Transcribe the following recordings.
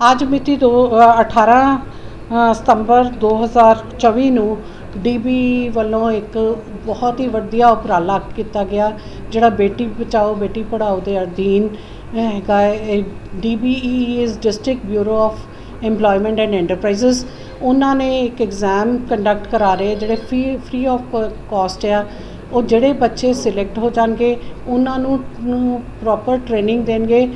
ਅੱਜ ਮਿਤੀ ਦੋ ਅ, 18 ਅ, ਸਤੰਬਰ 2024 ਨੂੰ ਡੀਬੀ ਵੱਲੋਂ ਇੱਕ ਬਹੁਤ ਹੀ ਵਧੀਆ ਉਪਰਾਲਾ ਕੀਤਾ ਗਿਆ ਜਿਹੜਾ ਬੇਟੀ ਬਚਾਓ ਬੇਟੀ ਪੜ੍ਹਾਓ ਦੇ ਅਧੀਨ ਅ, ਹੈਗਾ ਹੈ। DBE is district bureau of EMPLOYMENT and enterprises ਉਹਨਾਂ ਨੇ ਇੱਕ ਐਗਜ਼ਾਮ ਕੰਡਕਟ ਕਰਾ ਰਹੇ ਜਿਹੜੇ ਫ੍ਰੀ ਫ੍ਰੀ ਆਫ ਕਾਸਟ ਆ ਉਹ ਜਿਹੜੇ ਬੱਚੇ ਸਿਲੈਕਟ ਹੋ ਜਾਣਗੇ ਉਹਨਾਂ ਨੂੰ ਪ੍ਰੋਪਰ ਟ੍ਰੇਨਿੰਗ ਦੇਣਗੇ।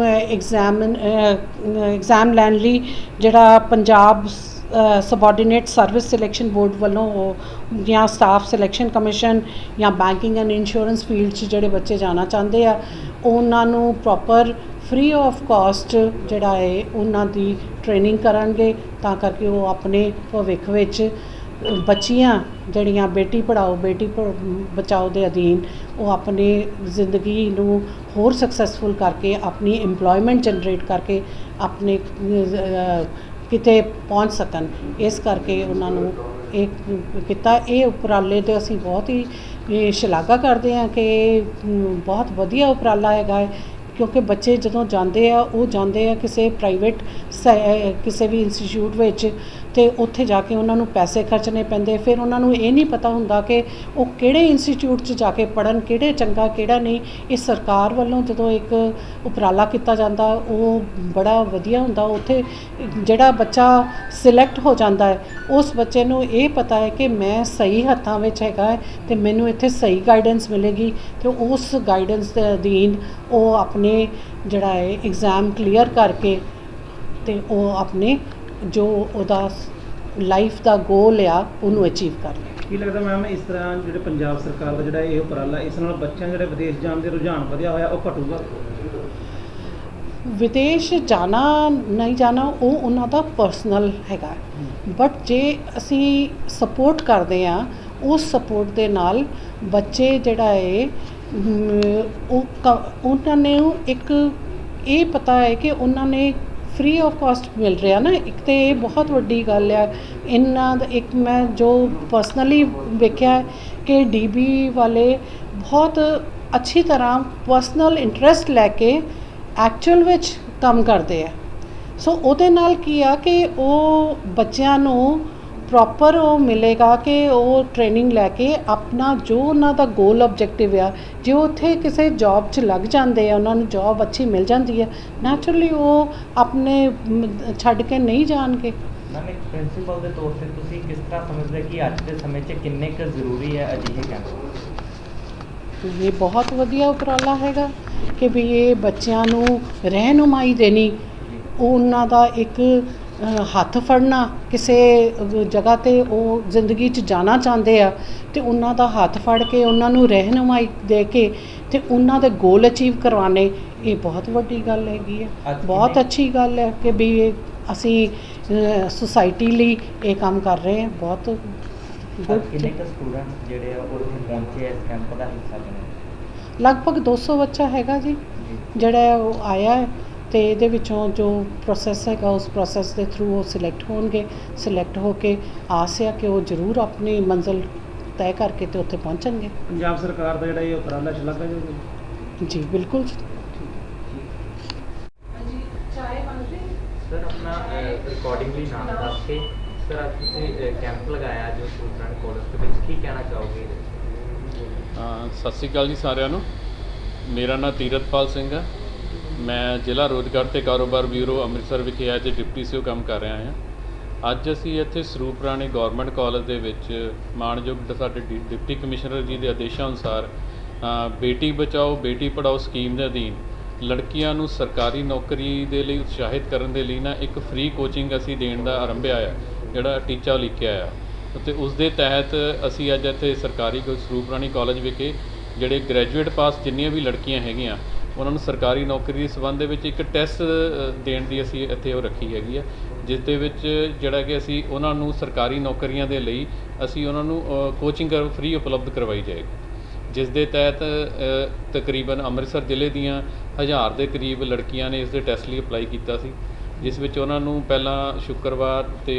ਐਗਜ਼ਾਮ ਐਗਜ਼ਾਮ ਲੈਣ ਲਈ ਜਿਹੜਾ Punjab subordinate service selection board ਵੱਲੋਂ ਉਹ ਜਾਂ ਸਟਾਫ ਸਿਲੈਕਸ਼ਨ ਕਮਿਸ਼ਨ ਜਾਂ ਬੈਂਕਿੰਗ ਐਂਡ ਇੰਸ਼ੋਰੈਂਸ ਫੀਲਡ 'ਚ ਜਿਹੜੇ ਬੱਚੇ ਜਾਣਾ ਚਾਹੁੰਦੇ ਆ, ਉਹਨਾਂ ਨੂੰ ਪ੍ਰੋਪਰ ਫ੍ਰੀ ਆਫ ਕਾਸਟ ਜਿਹੜਾ ਹੈ, ਉਹਨਾਂ ਦੀ ਟ੍ਰੇਨਿੰਗ ਕਰਨਗੇ ਤਾਂ ਕਰਕੇ ਉਹ ਆਪਣੇ ਭਵਿੱਖ ਵਿੱਚ ਬੱਚੀਆਂ ਜਿਹੜੀਆਂ ਬੇਟੀ ਪੜ੍ਹਾਓ, ਬੇਟੀ ਪ- ਬਚਾਓ ਦੇ ਅਧੀਨ ਉਹ ਆਪਣੇ ਜ਼ਿੰਦਗੀ ਨੂੰ ਹੋਰ ਸਕਸੈਸਫੁਲ ਕਰਕੇ, ਆਪਣੀ ਇੰਪਲੋਇਮੈਂਟ ਜਨਰੇਟ ਕਰਕੇ ਆਪਣੇ ਕਿਤੇ ਪਹੁੰਚ ਸਕਣ। ਇਸ ਕਰਕੇ ਉਹਨਾਂ ਨੂੰ ਇਹ ਕੀਤਾ। ਇਹ ਉਪਰਾਲੇ ਤੇ ਅਸੀਂ ਬਹੁਤ ਹੀ ਸ਼ਲਾਘਾ ਕਰਦੇ ਹਾਂ ਕਿ ਬਹੁਤ ਵਧੀਆ ਉਪਰਾਲਾ ਹੈਗਾ ਹੈ। ਕਿਉਂਕਿ ਬੱਚੇ ਜਦੋਂ ਜਾਂਦੇ ਆ, ਉਹ ਜਾਂਦੇ ਆ ਕਿਸੇ ਪ੍ਰਾਈਵੇਟ ਕਿਸੇ ਵੀ ਇੰਸਟੀਚਿਊਟ ਵਿੱਚ ਅਤੇ ਉੱਥੇ ਜਾ ਕੇ ਉਹਨਾਂ ਨੂੰ ਪੈਸੇ ਖਰਚਣੇ ਪੈਂਦੇ। ਫਿਰ ਉਹਨਾਂ ਨੂੰ ਇਹ ਨਹੀਂ ਪਤਾ ਹੁੰਦਾ ਕਿ ਉਹ ਕਿਹੜੇ ਇੰਸਟੀਚਿਊਟ 'ਚ ਜਾ ਕੇ ਪੜ੍ਹਨ, ਕਿਹੜੇ ਚੰਗਾ, ਕਿਹੜਾ ਨਹੀਂ। ਇਹ ਸਰਕਾਰ ਵੱਲੋਂ ਜਦੋਂ ਇੱਕ ਉਪਰਾਲਾ ਕੀਤਾ ਜਾਂਦਾ, ਉਹ ਬੜਾ ਵਧੀਆ ਹੁੰਦਾ। ਉੱਥੇ ਜਿਹੜਾ ਬੱਚਾ ਸਿਲੈਕਟ ਹੋ ਜਾਂਦਾ ਹੈ, ਉਸ ਬੱਚੇ ਨੂੰ ਇਹ ਪਤਾ ਹੈ ਕਿ ਮੈਂ ਸਹੀ ਹੱਥਾਂ ਵਿੱਚ ਹੈਗਾ ਹੈ ਤੇ ਮੈਨੂੰ ਇੱਥੇ ਸਹੀ ਗਾਈਡੈਂਸ ਮਿਲੇਗੀ ਤੇ ਉਸ ਗਾਈਡੈਂਸ ਦੇ ਅਧੀਨ ਉਹ ਆਪਣੇ ਜਿਹੜਾ ਹੈ ਐਗਜ਼ਾਮ ਕਲੀਅਰ ਕਰਕੇ ਤੇ ਉਹ ਆਪਣੇ ਜੋ ਉਹਦਾ ਲਾਈਫ ਦਾ ਗੋਲ ਆ ਉਹਨੂੰ ਅਚੀਵ ਕਰ। ਲੇ ਕੀ ਲੱਗਦਾ ਮੈਮ ਇਸ ਤਰ੍ਹਾਂ ਜਿਹੜੇ ਪੰਜਾਬ ਸਰਕਾਰ ਦਾ ਜਿਹੜਾ ਇਹ ਉਪਰਾਲਾ ਇਸ ਨਾਲ ਬੱਚਿਆਂ ਜਿਹੜੇ ਵਿਦੇਸ਼ ਜਾਣ ਦੇ ਰੁਝਾਨ ਵਧਿਆ ਹੋਇਆ ਉਹ ਘਟੂਗਾ? ਵਿਦੇਸ਼ ਜਾਣਾ ਨਹੀਂ ਜਾਣਾ ਉਹ ਉਹਨਾਂ ਦਾ ਪਰਸਨਲ ਹੈਗਾ। ਬਟ ਜੇ ਅਸੀਂ ਸਪੋਰਟ ਕਰਦੇ ਆ ਉਸ ਸਪੋਰਟ ਦੇ ਨਾਲ ਬੱਚੇ ਜਿਹੜਾ ਹੈ ਅਮ, ਉਹ ਉਹਨਾਂ ਨੇ ਇੱਕ ਇਹ ਪਤਾ ਹੈ ਕਿ ਉਹਨਾਂ ਨੇ ਫਰੀ ਆਫ ਕੋਸਟ ਮਿਲ ਰਿਹਾ ਨਾ, ਇੱਕ ਤਾਂ ਇਹ ਬਹੁਤ ਵੱਡੀ ਗੱਲ ਆ, ਇਹਨਾਂ ਦਾ ਇੱਕ ਮੈਂ ਜੋ ਪਰਸਨਲੀ ਵੇਖਿਆ ਕਿ ਡੀ ਬੀ ਵਾਲੇ ਬਹੁਤ ਅੱਛੀ ਤਰ੍ਹਾਂ ਪਰਸਨਲ ਇੰਟਰਸਟ ਲੈ ਕੇ ਐਕਚੁਅਲ ਵਿੱਚ ਕੰਮ ਕਰਦੇ ਆ। ਸੋ ਉਹਦੇ ਨਾਲ ਕੀ ਆ ਕਿ ਉਹ ਬੱਚਿਆਂ ਨੂੰ ਪ੍ਰੋਪਰ ਉਹ ਮਿਲੇਗਾ ਕਿ ਉਹ ਟ੍ਰੇਨਿੰਗ ਲੈ ਕੇ ਆਪਣਾ ਜੋ ਉਹਨਾਂ ਦਾ ਗੋਲ ਆਬਜੈਕਟਿਵ ਆ ਜੇ ਉਹ ਉੱਥੇ ਕਿਸੇ ਜੌਬ 'ਚ ਲੱਗ ਜਾਂਦੇ ਆ ਉਹਨਾਂ ਨੂੰ ਜੌਬ ਅੱਛੀ ਮਿਲ ਜਾਂਦੀ ਹੈ ਨੈਚੁਰਲੀ ਉਹ ਆਪਣੇ ਛੱਡ ਕੇ ਨਹੀਂ ਜਾਣਗੇ। ਮੈਮ ਇੱਕ ਪ੍ਰਿੰਸੀਪਲ ਦੇ ਤੌਰ ਤੇ ਤੁਸੀਂ ਕਿਸ ਤਰ੍ਹਾਂ ਸਮਝਦੇ ਕਿ ਅੱਜ ਦੇ ਸਮੇਂ 'ਚ ਕਿੰਨੇ ਕੁ ਜ਼ਰੂਰੀ ਹੈ ਅਜਿਹੇ ਕੈਂਪ ਇਹ ਬਹੁਤ ਵਧੀਆ ਉਪਰਾਲਾ ਹੈਗਾ ਕਿ ਵੀ ਇਹ ਬੱਚਿਆਂ ਨੂੰ ਰਹਿਨੁਮਾਈ ਦੇਣੀ ਉਹਨਾਂ ਦਾ ਇੱਕ ਹੱਥ ਫੜਨਾ ਕਿਸੇ ਜਗ੍ਹਾ ਤੇ ਉਹ ਜ਼ਿੰਦਗੀ 'ਚ ਜਾਣਾ ਚਾਹੁੰਦੇ ਆ ਤੇ ਉਹਨਾਂ ਦਾ ਹੱਥ ਫੜ ਕੇ ਉਹਨਾਂ ਨੂੰ ਰਹਿਨੁਮਾਈ ਦੇ ਕੇ ਤੇ ਉਹਨਾਂ ਦੇ ਗੋਲ ਅਚੀਵ ਕਰਵਾਣੇ ਇਹ ਬਹੁਤ ਵੱਡੀ ਗੱਲ ਹੈਗੀ ਹੈ ਬਹੁਤ ਅੱਛੀ ਗੱਲ ਹੈ ਕਿ ਵੀ ਅਸੀਂ ਸੁਸਾਇਟੀ ਲਈ ਇਹ ਕੰਮ ਕਰ ਰਹੇ ਹਾਂ ਬਹੁਤ ਕਿੰਨੇ ਕੁ ਸਟੂਡੈਂਟ ਜਿਹੜੇ ਆ ਉਹ ਉੱਥੇ ਪਹੁੰਚੇ ਆ ਇਸ ਕੈਂਪ ਦਾ ਹਿੱਸਾ ਬਣੇ? ਲਗਭਗ 200 ਬੱਚਾ ਹੈਗਾ ਜੀ। ਜਿਹੜਾ ਉਹ ਆਇਆ ਹੈ। ਤੇ ਇਹਦੇ ਵਿੱਚੋਂ ਜੋ ਪ੍ਰੋਸੈਸ ਹੈਗਾ ਉਸ ਪ੍ਰੋਸੈਸ ਦੇ ਥਰੂ ਉਹ ਸਿਲੈਕਟ ਹੋਣਗੇ। ਸਿਲੈਕਟ ਹੋ ਕੇ ਆਸ ਹੈ ਕਿ ਉਹ ਜ਼ਰੂਰ ਆਪਣੀ ਮੰਜ਼ਿਲ ਤੈਅ ਕਰਕੇ ਤੇ ਉੱਥੇ ਪਹੁੰਚਣਗੇ। ਪੰਜਾਬ ਸਰਕਾਰ ਦਾ ਜਿਹੜਾ ਇਹ ਉਪਰਾਲਾ ਸ਼ਲਾਘਾਯੋਗ ਹੈ ਜੀ ਬਿਲਕੁਲ ਸਰ ਆਪਣਾ ਰਿਕਾਰਡਿੰਗਲੀ ਨਾਮ ਦੱਸ ਕੇ ਸਰ ਅੱਜ ਤੁਸੀਂ ਕੈਂਪ ਲਗਾਇਆ ਜੋ ਸਟੂਡੈਂਟ ਕਾਲਜ ਦੇ ਵਿੱਚ ਕੀ ਕਹਿਣਾ ਚਾਹੋਗੇ ਅ, ਸਤਿ ਸ਼੍ਰੀ ਅਕਾਲ ਜੀ ਸਾਰਿਆਂ ਨੂੰ। ਮੇਰਾ ਨਾਮ ਤੀਰਤਪਾਲ ਸਿੰਘ ਹੈ। ਮੈਂ ਜ਼ਿਲ੍ਹਾ ਰੋਜ਼ਗਾਰ ਤੇ ਕਾਰੋਬਾਰ ਬਿਊਰੋ ਅੰਮ੍ਰਿਤਸਰ ਵਿਖੇ ਐਜ ਡਿਪਟੀ ਸੀਓ ਕੰਮ ਕਰ ਰਿਹਾ ਹਾਂ। ਅੱਜ ਅਸੀਂ ਇੱਥੇ ਸਰੂਪ ਰਾਣੀ ਗੌਰਮੈਂਟ ਕਾਲਜ ਦੇ ਵਿੱਚ ਮਾਣਯੋਗ ਸਾਡੇ ਡਿ- ਡਿਪਟੀ ਕਮਿਸ਼ਨਰ ਜੀ ਦੇ ਆਦੇਸ਼ਾਂ ਅਨੁਸਾਰ ਬੇਟੀ ਬਚਾਓ, ਬੇਟੀ ਪੜਾਓ ਸਕੀਮ ਦੇ ਅਧੀਨ ਲੜਕੀਆਂ ਨੂੰ ਸਰਕਾਰੀ ਨੌਕਰੀ ਦੇ ਲਈ ਉਤਸ਼ਾਹਿਤ ਕਰਨ ਦੇ ਲਈ ਨਾ ਇੱਕ ਫ੍ਰੀ ਕੋਚਿੰਗ ਅਸੀਂ ਦੇਣ ਦਾ ਆਰੰਭਿਆ ਆ ਜਿਹੜਾ ਟੀਚਾ ਲਿਖਿਆ ਆ। ਅਤੇ ਉਸ ਦੇ ਤਹਿਤ ਅਸੀਂ ਅੱਜ ਇੱਥੇ ਸਰਕਾਰੀ ਕੋ- ਸਰੂਪ ਰਾਣੀ ਕਾਲਜ ਵਿਖੇ ਜਿਹੜੇ ਗ੍ਰੈਜੂਏਟ ਪਾਸ ਜਿੰਨੀਆਂ ਵੀ ਲੜਕੀਆਂ ਹੈਗੀਆਂ ਉਹਨਾਂ ਨੂੰ ਸਰਕਾਰੀ ਨੌਕਰੀ ਦੇ ਸੰਬੰਧ ਦੇ ਵਿੱਚ ਇੱਕ ਟੈਸਟ ਦੇਣ ਦੀ ਅਸੀਂ ਇੱਥੇ ਉਹ ਰੱਖੀ ਹੈਗੀ ਆ, ਜਿਸ ਦੇ ਵਿੱਚ ਜਿਹੜਾ ਕਿ ਅਸੀਂ ਉਹਨਾਂ ਨੂੰ ਸਰਕਾਰੀ ਨੌਕਰੀਆਂ ਦੇ ਲਈ ਅਸੀਂ ਉਹਨਾਂ ਨੂੰ ਕੋਚਿੰਗ ਫ੍ਰੀ ਉਪਲਬਧ ਕਰਵਾਈ ਜਾਏਗੀ। ਜਿਸ ਦੇ ਤਹਿਤ ਤਕਰੀਬਨ ਅੰਮ੍ਰਿਤਸਰ ਜ਼ਿਲ੍ਹੇ ਦੀਆਂ ਹਜ਼ਾਰ ਦੇ ਕਰੀਬ ਲੜਕੀਆਂ ਨੇ ਇਸ ਦੇ ਟੈਸਟ ਲਈ ਅਪਲਾਈ ਕੀਤਾ ਸੀ। ਜਿਸ ਵਿੱਚ ਉਹਨਾਂ ਨੂੰ ਪਹਿਲਾਂ ਸ਼ੁੱਕਰਵਾਰ ਤੇ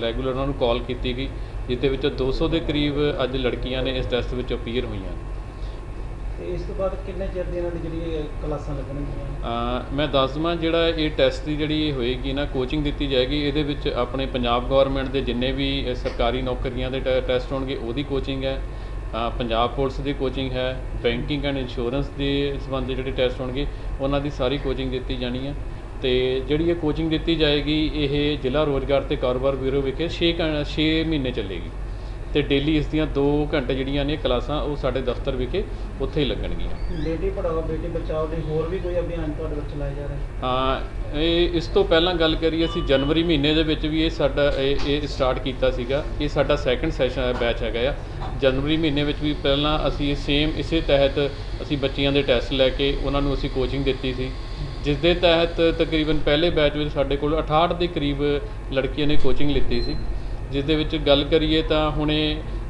ਰੈਗੂਲਰ ਉਹਨਾਂ ਨੂੰ ਕਾਲ ਕੀਤੀ ਗਈ, ਜਿਸ ਦੇ ਵਿੱਚ 200 ਦੇ ਕਰੀਬ ਅੱਜ ਲੜਕੀਆਂ ਨੇ ਇਸ ਟੈਸਟ ਵਿੱਚ ਅਪੀਅਰ ਹੋਈਆਂ ਤੇ ਇਸ ਤੋਂ ਬਾਅਦ ਕਿੰਨੇ ਚਿਰ ਦੀ ਇਹਨਾਂ ਦੀ ਜਿਹੜੀ ਇਹ ਕਲਾਸਾਂ ਲੱਗਣਗੀਆਂ? ਅ, ਮੈਂ ਦੱਸ ਦੇਵਾਂ ਜਿਹੜਾ ਇਹ ਟੈਸਟ ਦੀ ਜਿਹੜੀ ਹੋਏਗੀ ਨਾ ਕੋਚਿੰਗ ਦਿੱਤੀ ਜਾਏਗੀ ਇਹਦੇ ਵਿੱਚ ਆਪਣੇ ਪੰਜਾਬ ਗਵਰਨਮੈਂਟ ਦੇ ਜਿੰਨੇ ਵੀ ਅ, ਸਰਕਾਰੀ ਨੌਕਰੀਆਂ ਦੇ ਟੈ- ਟੈਸਟ ਹੋਣਗੇ ਉਹਦੀ ਕੋਚਿੰਗ ਹੈ। ਅ, ਪੰਜਾਬ ਪੁਲਿਸ ਦੀ ਕੋਚਿੰਗ ਹੈ ਬੈਂਕਿੰਗ ਐਂਡ ਇੰਸ਼ੋਰੈਂਸ ਦੇ ਸੰਬੰਧ ਦੇ ਜਿਹੜੇ ਟੈਸਟ ਹੋਣਗੇ ਉਹਨਾਂ ਦੀ ਸਾਰੀ ਕੋਚਿੰਗ ਦਿੱਤੀ ਜਾਣੀ ਹੈ। ਤੇ ਜਿਹੜੀ ਇਹ ਕੋਚਿੰਗ ਦਿੱਤੀ ਜਾਏਗੀ ਇਹ ਜ਼ਿਲ੍ਹਾ ਰੋਜ਼ਗਾਰ ਤੇ ਕਾਰੋਬਾਰ ਬਿਊਰੋ ਵਿਖੇ 6 6 ਮਹੀਨੇ ਚੱਲੇਗੀ। ਤੇ ਡੇਲੀ ਇਸ ਦੀਆਂ 2 ਘੰਟੇ ਜਿਹੜੀਆਂ ਨੇ ਕਲਾਸਾਂ ਉਹ ਸਾਡੇ ਦਫ਼ਤਰ ਵਿਖੇ ਉੱਥੇ ਹੀ ਲੱਗਣਗੀਆਂ। ਬੇਟੀ ਪੜਾਓ ਬੇਟੀ ਬਚਾਓ ਦੇ ਹੋਰ ਵੀ ਕੋਈ ਅਭਿਆਨ ਤੁਹਾਡੇ ਵਿੱਚ ਚਲਾਏ ਜਾ ਰਹੇ ਹਾਂ? ਇਹ ਇਸ ਤੋਂ ਪਹਿਲਾਂ ਗੱਲ ਕਰੀਏ ਅਸੀਂ ਜਨਵਰੀ ਮਹੀਨੇ ਦੇ ਵਿੱਚ ਵੀ ਇਹ ਸਾਡਾ ਇਹ ਇਹ ਸਟਾਰਟ ਕੀਤਾ ਸੀਗਾ। ਇਹ ਸਾਡਾ ਸੈਕੰਡ ਸੈਸ਼ਨ ਬੈਚ ਹੈਗਾ ਆ। ਜਨਵਰੀ ਮਹੀਨੇ ਵਿੱਚ ਵੀ ਪਹਿਲਾਂ ਅਸੀਂ ਸੇਮ ਇਸੇ ਤਹਿਤ ਅਸੀਂ ਬੱਚਿਆਂ ਦੇ ਟੈਸਟ ਲੈ ਕੇ ਉਹਨਾਂ ਨੂੰ ਅਸੀਂ ਕੋਚਿੰਗ ਦਿੱਤੀ ਸੀ। ਜਿਸ ਦੇ ਤਹਿਤ ਤਕਰੀਬਨ ਪਹਿਲੇ ਬੈਚ ਵਿੱਚ ਸਾਡੇ ਕੋਲ 68 ਦੇ ਕਰੀਬ ਲੜਕੀਆਂ ਨੇ ਕੋਚਿੰਗ ਲਿੱਤੀ ਸੀ। ਜਿਸ ਦੇ ਵਿੱਚ ਗੱਲ ਕਰੀਏ ਤਾਂ ਹੁਣੇ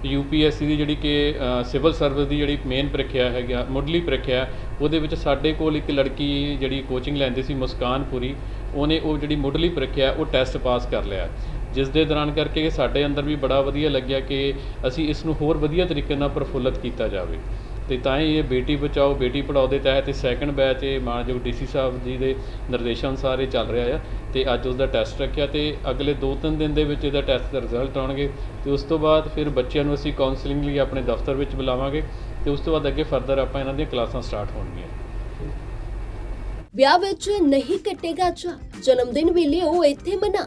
ਯੂਪੀਐਸਸੀ ਦੀ ਜਿਹੜੀ ਕਿ ਸਿਵਲ ਸਰਵਿਸ ਦੀ ਜਿਹੜੀ ਮੇਨ ਪ੍ਰੀਖਿਆ ਹੈਗਾ, ਮੁੱਢਲੀ ਪ੍ਰੀਖਿਆ, ਉਹਦੇ ਵਿੱਚ ਸਾਡੇ ਕੋਲ ਇੱਕ ਲੜਕੀ ਜਿਹੜੀ ਕੋਚਿੰਗ ਲੈਂਦੀ ਸੀ ਮੁਸਕਾਨਪੁਰੀ, ਉਹਨੇ ਉਹ ਜਿਹੜੀ ਮੁੱਢਲੀ ਪ੍ਰੀਖਿਆ, ਉਹ ਟੈਸਟ ਪਾਸ ਕਰ ਲਿਆ। ਜਿਸ ਦੇ ਦੌਰਾਨ ਕਰਕੇ ਸਾਡੇ ਅੰਦਰ ਵੀ ਬੜਾ ਵਧੀਆ ਲੱਗਿਆ ਕਿ ਅਸੀਂ ਇਸ ਨੂੰ ਹੋਰ ਵਧੀਆ ਤਰੀਕੇ ਨਾਲ ਪ੍ਰਫੁੱਲਤ ਕੀਤਾ ਜਾਵੇ। ਅਤੇ ਤਾਂ ਹੀ ਇਹ ਬੇਟੀ ਬਚਾਓ, ਬੇਟੀ ਪੜਾਓ ਦੇ ਤਹਿਤ ਇਹ ਸੈਕਿੰਡ ਬੈਚ ਇਹ ਮਾਨਯੋਗ ਡੀਸੀ ਸਾਹਿਬ ਜੀ ਦੇ ਨਿਰਦੇਸ਼ਾਂ ਅਨੁਸਾਰ ਇਹ ਚੱਲ ਰਿਹਾ ਆ ਅਤੇ ਅੱਜ ਉਸਦਾ ਟੈਸਟ ਰੱਖਿਆ ਅਤੇ ਅਗਲੇ 2-3 ਦਿਨ ਦੇ ਵਿੱਚ ਇਹਦਾ ਟੈਸਟ ਦਾ ਰਿਜ਼ਲਟ ਆਉਣਗੇ ਅਤੇ ਉਸ ਤੋਂ ਬਾਅਦ ਫਿਰ ਬੱਚਿਆਂ ਨੂੰ ਅਸੀਂ ਕੌਂਸਲਿੰਗ ਲਈ ਆਪਣੇ ਦਫ਼ਤਰ ਵਿੱਚ ਬੁਲਾਵਾਂਗੇ ਅਤੇ ਉਸ ਤੋਂ ਬਾਅਦ ਅੱਗੇ ਫਰਦਰ ਆਪਾਂ ਇਹਨਾਂ ਦੀਆਂ ਕਲਾਸਾਂ ਸਟਾਰਟ ਹੋਣਗੀਆਂ। ਵਿਆਹ ਵਿੱਚ ਨਹੀਂ ਕੱਟੇਗਾ ਚਾ ਜਨਮ ਦਿਨ ਵੇਲੇ ਉਹ ਇੱਥੇ ਮਨਾ।